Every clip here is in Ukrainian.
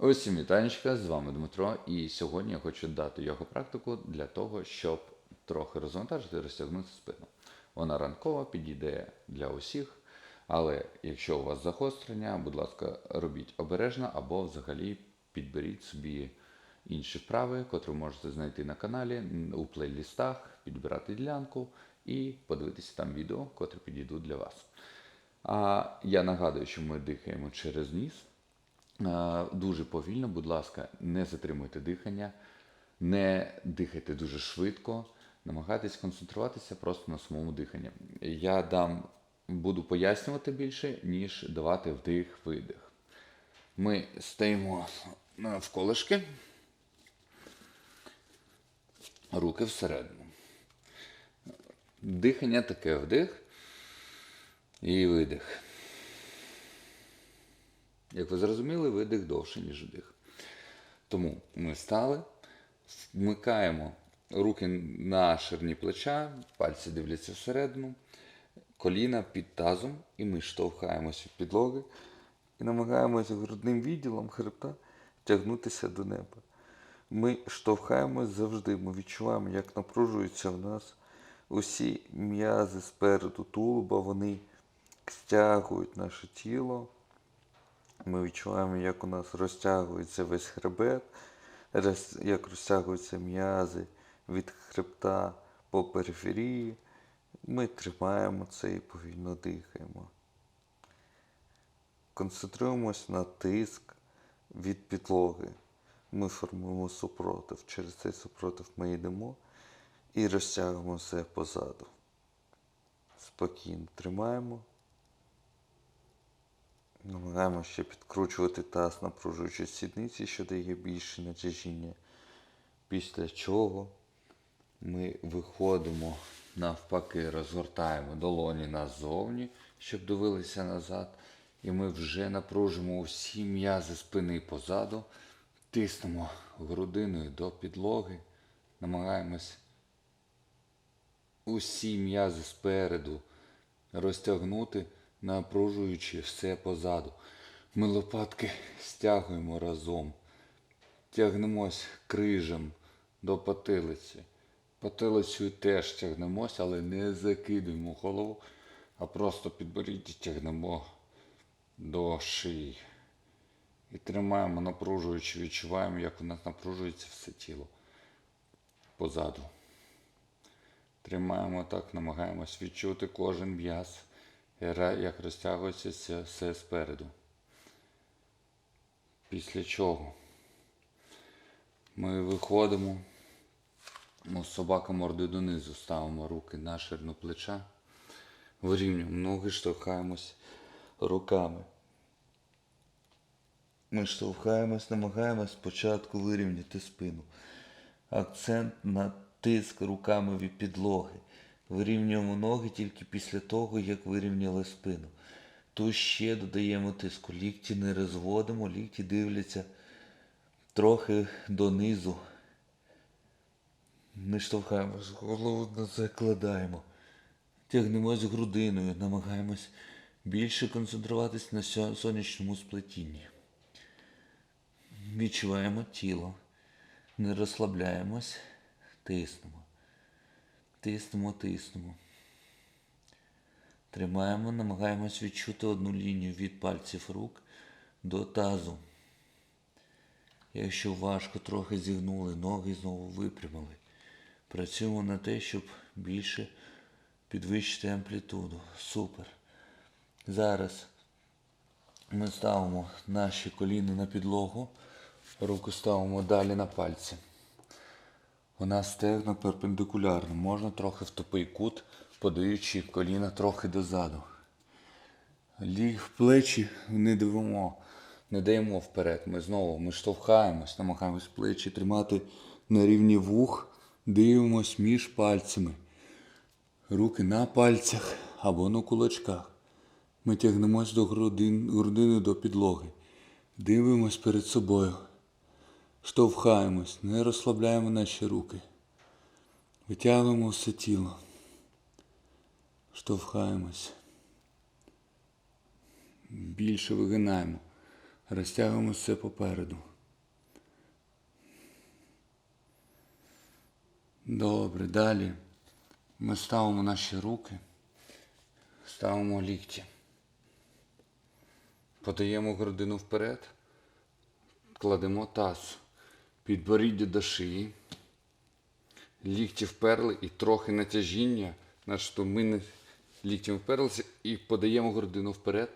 Усім вітанечка, з вами Дмитро, і сьогодні я хочу дати його практику для того, щоб трохи розвантажити і розтягнути спину. Вона ранкова, підійде для усіх, але якщо у вас загострення, будь ласка, робіть обережно або взагалі підберіть собі інші вправи, котрі можете знайти на каналі у плейлістах, підбирати ділянку і подивитися там відео, котрі підійдуть для вас. А я нагадую, що ми дихаємо через ніс. Е, Дуже повільно, будь ласка, не затримуйте дихання, не дихайте дуже швидко, намагайтесь концентруватися просто на самому диханні. Я дам, буду пояснювати більше, ніж давати вдих-видих. Ми стоїмо е, в колишки, руки всередину. Дихання таке вдих і видих. Як ви зрозуміли, видих довше, ніж вдих. Тому ми стали, вмикаємо руки на ширні плеча, пальці дивляться всередину, коліна під тазом, і ми штовхаємося від підлоги і намагаємося грудним відділом хребта тягнутися до неба. Ми штовхаємось завжди, ми відчуваємо, як напружуються в нас усі м'язи спереду тулуба, вони стягують наше тіло. Ми відчуваємо, як у нас розтягується весь хребет, як розтягуються м'язи від хребта по периферії. Ми тримаємо це і повільно дихаємо. Концентруємось на тиск від підлоги. Ми формуємо супротив. Через цей супротив ми йдемо і розтягуємо все позаду. Спокійно тримаємо. Намагаємося ще підкручувати таз, напружуючи сідниці, що дає більше натяжіння. Після чого ми виходимо навпаки, розгортаємо долоні назовні, щоб дивилися назад. І ми вже напружимо усі м'язи спини позаду, тиснемо грудиною до підлоги, намагаємось усі м'язи спереду розтягнути, напружуючи все позаду. Ми лопатки стягуємо разом, тягнемось крижем до потилиці. Потилицею теж тягнемось, але не закидуємо голову, а просто підборіддя тягнемо до шиї. І тримаємо, напружуючи, відчуваємо, як у нас напружується все тіло позаду. Тримаємо так, намагаємось відчути кожен м'яз, як розтягується все- спереду. Після чого ми виходимо, ну, собака морди донизу, ставимо руки на ширину плеча, вирівнюємо ноги, штовхаємось руками. Ми штовхаємось, намагаємось спочатку вирівняти спину. Акцент на тиск руками від підлоги. Вирівнюємо ноги тільки після того, як вирівняли спину. Тут ще додаємо тиску. Лікті не розводимо, лікті дивляться трохи донизу. Ми штовхаємось, голову не закладаємо. Тягнемось грудиною, намагаємось більше концентруватись на сонячному сплетінні. Відчуваємо тіло, не розслабляємось, тиснемо. Тиснемо, тиснемо. Тримаємо, намагаємось відчути одну лінію від пальців рук до тазу. Якщо важко, трохи зігнули, ноги знову випрямили. Працюємо на те, щоб більше підвищити амплітуду. Супер. Зараз ми ставимо наші коліна на підлогу, руку ставимо далі на пальці. Нас стегна перпендикулярно, можна трохи в тупий кут, подаючи коліна трохи дозаду. Ліг плечі не дивимо, не даємо вперед. Ми знову ми штовхаємось, намагаємось плечі тримати на рівні вух, дивимось між пальцями. Руки на пальцях або на кулачках. Ми тягнемось до грудин, грудини до підлоги. Дивимось перед собою. Штовхаємось, не розслабляємо наші руки. Витягуємо все тіло. Штовхаємось. Більше вигинаємо. Розтягуємо все попереду. Добре, далі. Ми ставимо наші руки, ставимо лікті. Подаємо грудину вперед, кладемо таз, підборіддя до шиї. Лікті вперли і трохи натяжіння, значить ми не ліктем вперлися і подаємо грудину вперед,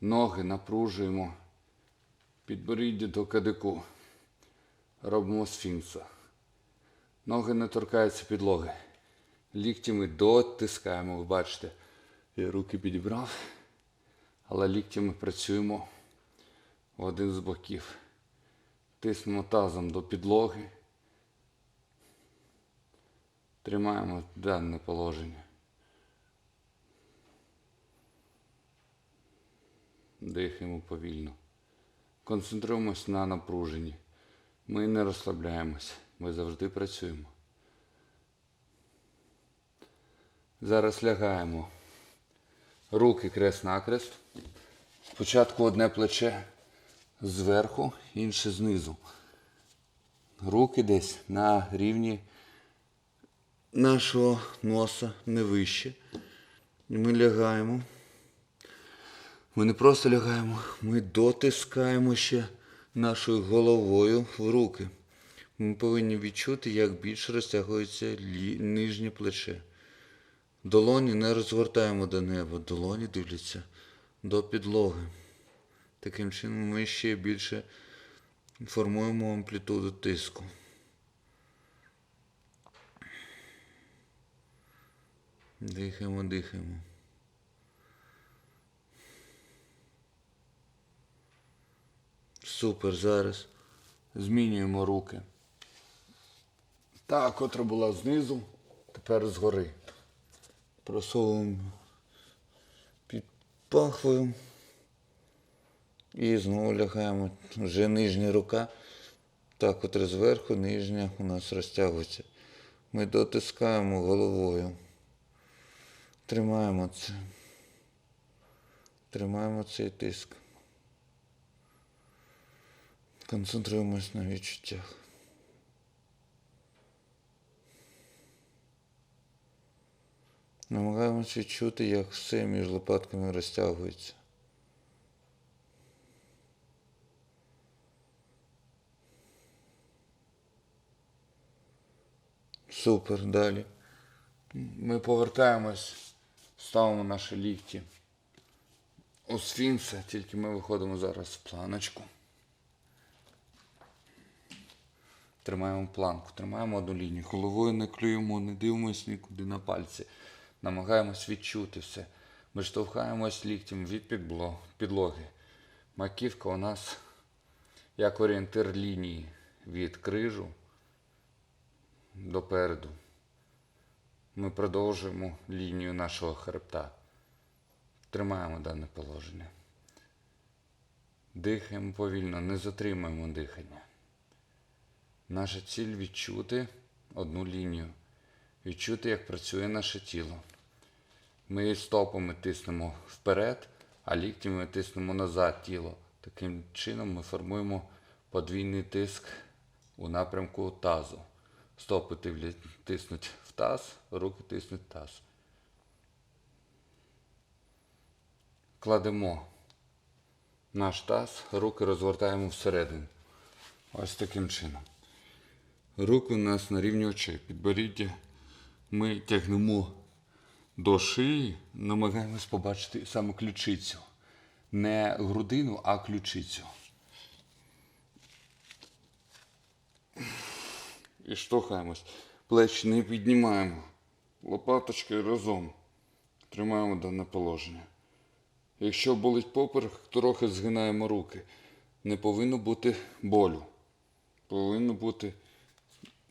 ноги напружуємо, підборіддя до кадику. Робимо сфінкса. Ноги не торкаються підлоги. Лікті ми дотискаємо, ви бачите. Я руки підібрав, але ліктями працюємо в один з боків. Тиснемо тазом до підлоги. Тримаємо дане положення. Дихаємо повільно. Концентруємось на напруженні. Ми не розслабляємось. Ми завжди працюємо. Зараз лягаємо. Руки крест-накрест. Спочатку одне плече зверху, інше знизу. Руки десь на рівні нашого носа, не вище. Ми лягаємо. Ми не просто лягаємо, ми дотискаємо ще нашою головою в руки. Ми повинні відчути, як більше розтягується лі- нижнє плече. Долоні не розгортаємо до неба, долоні дивляться до підлоги. Таким чином ми ще більше формуємо амплітуду тиску. Дихаємо, дихаємо. Супер, зараз змінюємо руки. Та, котра була знизу, тепер згори. Просовуємо під пахвою. І знову лягаємо. Вже нижня рука. Та, котра зверху, нижня у нас розтягується. Ми дотискаємо головою. Тримаємо це. Тримаємо цей тиск. Концентруємось на відчуттях. Намагаємось відчути, як все між лопатками розтягується. Супер, далі. Ми повертаємось, ставимо наші лікті у сфінкса, тільки ми виходимо зараз в планочку. Тримаємо планку, тримаємо одну лінію. Головою не клюємо, не дивимося нікуди на пальці. Намагаємось відчути все. Ми штовхаємось ліктем від підлоги. Маківка у нас як орієнтир лінії від крижу до переду. Ми продовжуємо лінію нашого хребта. Тримаємо дане положення. Дихаємо повільно, не затримуємо дихання. Наша ціль відчути одну лінію, відчути, як працює наше тіло. Ми стопами тиснемо вперед, а ліктями тиснемо назад тіло. Таким чином ми формуємо подвійний тиск у напрямку тазу. Стопи тиснуть в таз, руки тиснуть в таз. Кладемо наш таз, руки розвертаємо всередину. Ось таким чином. Руки у нас на рівні очей. Підборіддя ми тягнемо до шиї, намагаємось побачити саме ключицю. Не грудину, а ключицю. І штовхаємось. Плечі не піднімаємо. Лопаточки разом. Тримаємо дане положення. Якщо болить поперек, трохи згинаємо руки. Не повинно бути болю. Повинно бути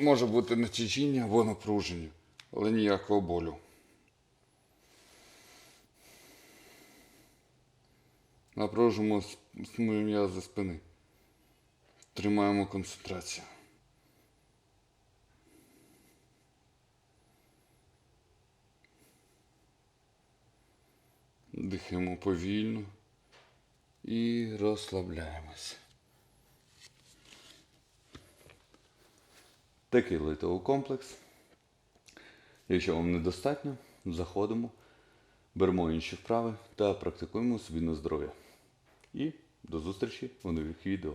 Може бути натяжіння або напруження, але ніякого болю. Напружимо м'язи спини. Тримаємо концентрацію. Дихаємо повільно І розслабляємось. Такий литовий комплекс. Якщо вам недостатньо, заходимо, беремо інші вправи та практикуємо собі на здоров'я. І до зустрічі у нових відео.